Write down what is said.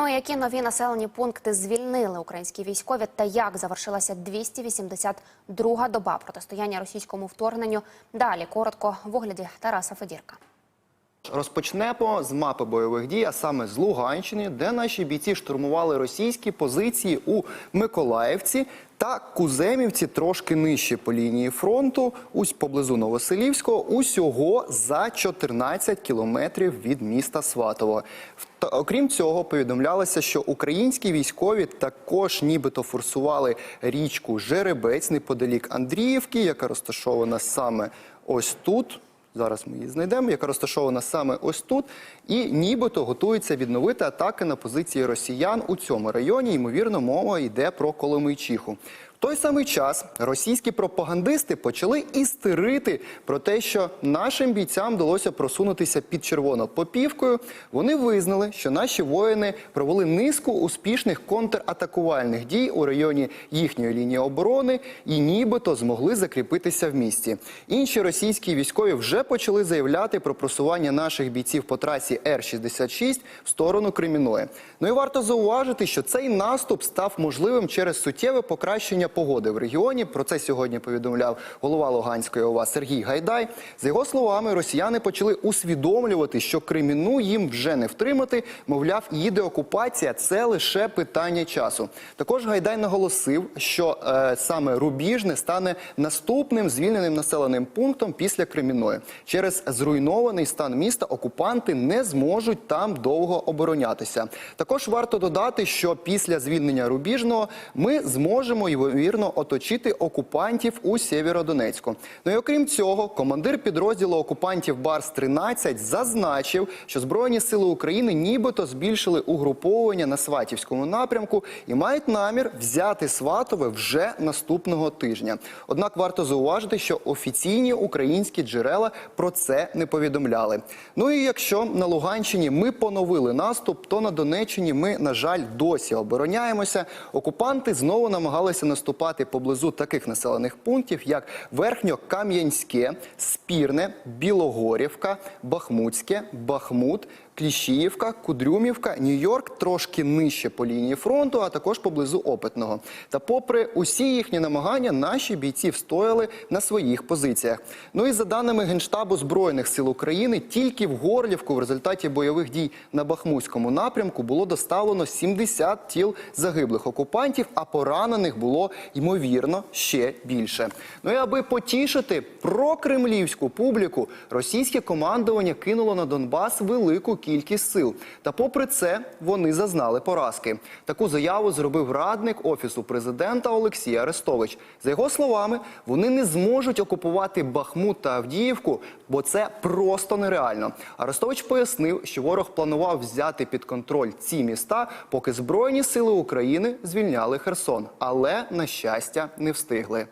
Ну які нові населені пункти звільнили українські військові та як завершилася 282-га доба протистояння російському вторгненню? Далі коротко в огляді Тараса Федірка. Розпочнемо з мапи бойових дій, а саме з Луганщини, де наші бійці штурмували російські позиції у Миколаївці та Куземівці, трошки нижче по лінії фронту, ось поблизу Новоселівського, усього за 14 кілометрів від міста Сватово. Та, окрім цього, повідомлялося, що українські військові також нібито форсували річку Жеребець неподалік Андріївки, яка розташована саме ось тут. Зараз ми її знайдемо, яка розташована саме ось тут, і нібито готується відновити атаки на позиції росіян у цьому районі. Ймовірно, мова йде про Коломийчиху. Той самий час російські пропагандисти почали істерити про те, що нашим бійцям вдалося просунутися під червонопопівкою. Вони визнали, що наші воїни провели низку успішних контратакувальних дій у районі їхньої лінії оборони і нібито змогли закріпитися в місті. Інші російські військові вже почали заявляти про просування наших бійців по трасі Р-66 в сторону Креміної. Ну і варто зауважити, що цей наступ став можливим через суттєве покращення погоди в регіоні. Про це сьогодні повідомляв голова Луганської ОВА Сергій Гайдай. За його словами, росіяни почали усвідомлювати, що Креміну їм вже не втримати. Мовляв, її деокупація – це лише питання часу. Також Гайдай наголосив, що е, саме Рубіжне стане наступним звільненим населеним пунктом після Креміної. Через зруйнований стан міста окупанти не зможуть там довго оборонятися. Також варто додати, що після звільнення Рубіжного ми зможемо ймовірно оточити окупантів у Сєвєродонецьку. Ну і окрім цього, командир підрозділу окупантів Барс 13 зазначив, що збройні сили України нібито збільшили угруповування на Сватівському напрямку і мають намір взяти Сватове вже наступного тижня. Однак варто зауважити, що офіційні українські джерела про це не повідомляли. Ну і якщо на Луганщині ми поновили наступ, то на Донеччині ми, на жаль, досі обороняємося. Окупанти знову намагалися наступати поблизу таких населених пунктів, як Верхньокам'янське, Спірне, Білогорівка, Бахмутське, Бахмут. Кліщіївка, Кудрюмівка, Нью-Йорк трошки нижче по лінії фронту, а також поблизу Опитного. Та попри усі їхні намагання, наші бійці встояли на своїх позиціях. Ну і за даними Генштабу Збройних сил України, тільки в Горлівку в результаті бойових дій на Бахмутському напрямку було доставлено 70 тіл загиблих окупантів, а поранених було ймовірно ще більше. Ну і аби потішити прокремлівську публіку, російське командування кинуло на Донбас велику кількість сил. Та попри це вони зазнали поразки. Таку заяву зробив радник офісу президента Олексій Арестович. За його словами, вони не зможуть окупувати Бахмут та Авдіївку, бо це просто нереально. Арестович пояснив, що ворог планував взяти під контроль ці міста, поки збройні сили України звільняли Херсон, але на щастя не встигли.